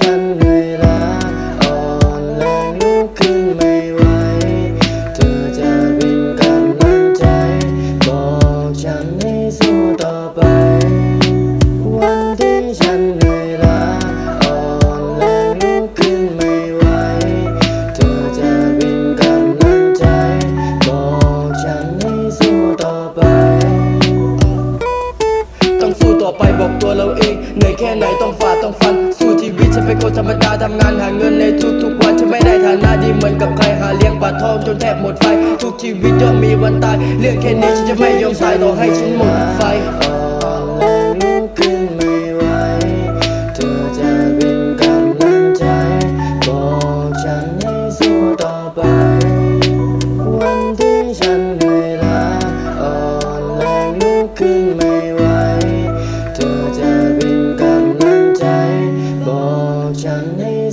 ฉันเหนื่อยล้าอ่อนแรงลุกขึ้นไม่ไหว เธอจะเป็นกำลังใจ บอกฉันให้สู้ต่อไป วันที่ฉันเหนื่อยล้าอ่อนแรงลุกขึ้นไม่ไหว เธอจะเป็นกำลังใจ บอกฉันให้สู้ต่อไป ต้องสู้ต่อไปบอกตัวเราเองเหนื่อยแค่ไหนต้องฝ่า เป็นคนธรรมดาทำงานหาเงินในทุกๆวันฉันไม่ได้ฐานะดีเหมือนกับใครหาเลี้ยงปากทองจนแทบหมดไฟ ทุกชีวิตย่อมมีวันตาย เรื่องแค่นี้ฉันจะไม่ยอมตายต่อให้ฉันหมดไฟ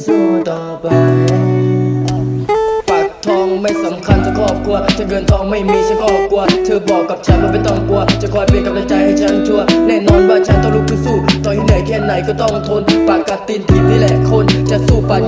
สู้ต่อไปปากทองไม่สำคัญจะครอบครัวจะเงินทองไม่มีฉันก็กลัว เธอบอกกับฉันว่าไม่ต้องกลัว จะคอยเป็นกำลังใจให้ฉันชัวแน่นอนว่าฉันต้องลุกขึ้นสู้ ต่อให้เหนื่อยแค่ไหนก็ต้องทนปากกัดตีนถีบนี่แหละคน จะสู้ปาน